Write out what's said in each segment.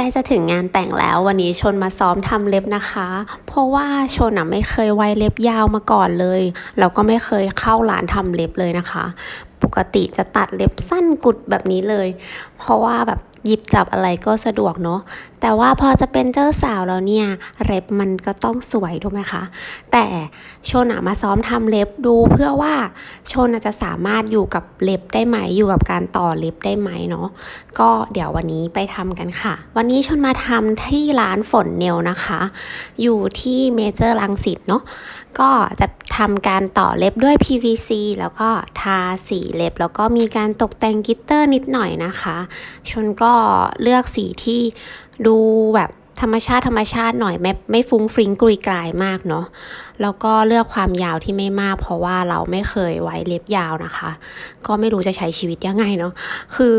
ล้จะถึงงานแต่งแล้ววันนี้ชนมาซ้อมทำเล็บนะคะ เพราะว่าชนอะไม่เคยไว้เล็บยาวมาก่อนเลยแล้วก็ไม่เคยเข้าร้านทำเล็บเลยนะคะ ปกติจะตัดเล็บสั้นกุดแบบนี้เลย เพราะว่าแบบหยิบจับอะไรก็สะดวกเนาะ แต่ว่าพอจะเป็นเจ้าสาวแล้วเนี่ยเล็บมันก็ต้องสวยถูกไหมคะ แต่ชนอะมาซ้อมทำเล็บดูเพื่อว่าชนอะจะสามารถอยู่กับเล็บได้ไหมอยู่กับการต่อเล็บได้ไหมเนาะก็เดี๋ยววันนี้ไปทำกันค่ะ วันนี้ชนมาทำที่ร้านฝนเนลนะคะ อยู่ที่เมเจอร์ลังสิตเนาะก็จะทำการต่อเล็บด้วย PVC แล้วก็ทาสีเล็บ แล้วก็มีการตกแต่งกิตเตอร์นิดหน่อยนะคะ ชนก็เลือกสีที่ ดูแบบธรรมชาติธรรมชาติหน่อยไม่ไม่ฟุ้งฟริ้งกรุยกรายมากเนาะแล้วก็เลือกความยาวที่ไม่มาก เพราะว่าเราไม่เคยไว้เล็บยาวนะคะ ก็ไม่รู้จะใช้ชีวิตยังไงเนาะคือ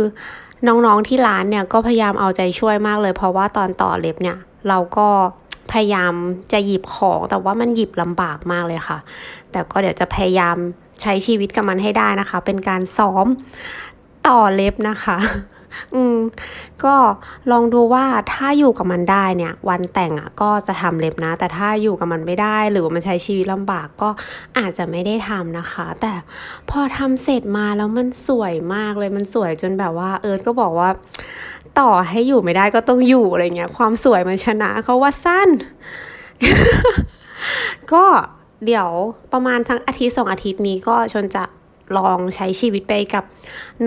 น้องๆที่ร้านเนี่ยก็พยายามเอาใจช่วยมากเลย เพราะว่าตอนต่อเล็บเนี่ย เราก็พยายามจะหยิบของแต่ว่ามันหยิบลำบากมากเลยค่ะ แต่ก็เดี๋ยวจะพยายามใช้ชีวิตกับมันให้ได้นะคะ เป็นการซ้อมต่อเล็บนะคะ อืมก็ลองดูว่าถ้าอยู่กับมันได้เนี่ย วันแต่งอะก็จะทำเล็บนะ แต่ถ้าอยู่กับมันไม่ได้ หรือว่ามันใช้ชีวิตลำบากก็อาจจะไม่ได้ทำนะคะ แต่พอทำเสร็จมาแล้วมันสวยมากเลยมันสวยจนแบบว่า เอิร์ธก็บอกว่า ต่อให้อยู่ไม่ได้ก็ต้องอยู่อะไรเงี้ย ความสวยมันชนะเขาว่าสั้น ก็เดี๋ยวประมาณทั้งอาทิตย์สองอาทิตย์นี้ก็ชนจะ ลองใช้ชีวิตไปกับ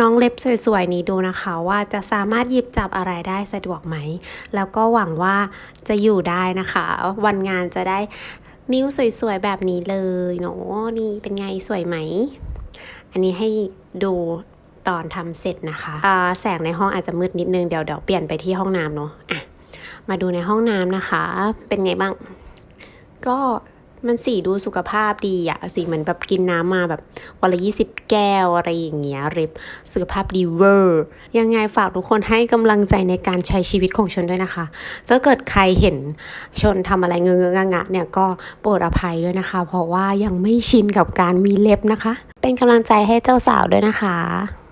น้องเล็บสวยๆนี้ดูนะคะ ว่าจะสามารถหยิบจับอะไรได้สะดวกไหม แล้วก็หวังว่าจะอยู่ได้นะคะ วันงานจะได้นิ้วสวยๆแบบนี้เลยเนาะนี่เป็นไงสวยไหม อันนี้ให้ดูตอนทำเสร็จนะคะอ่าแสงในห้องอาจจะมืดนิดนึงเดี๋ยวเดี๋ยวเปลี่ยนไปที่ห้องน้ำเนาะอะมาดูในห้องน้ำนะคะ เป็นไงบ้าง ก็ มันสีดูสุขภาพดีอะสีเหมือนแบบกินน้ำมาแบบวันละยี่สิบแก้วอะไรอย่างเงี้ยเร็บสุขภาพดีเวอร์ ยังไงฝากทุกคนให้กำลังใจในการใช้ชีวิตของชนด้วยนะคะ ถ้าเกิดใครเห็นชนทำอะไรเงื้องงะเนี่ยก็โปรดอภัยด้วยนะคะ เพราะว่ายังไม่ชินกับการมีเล็บนะคะ เป็นกำลังใจให้เจ้าสาวด้วยนะคะ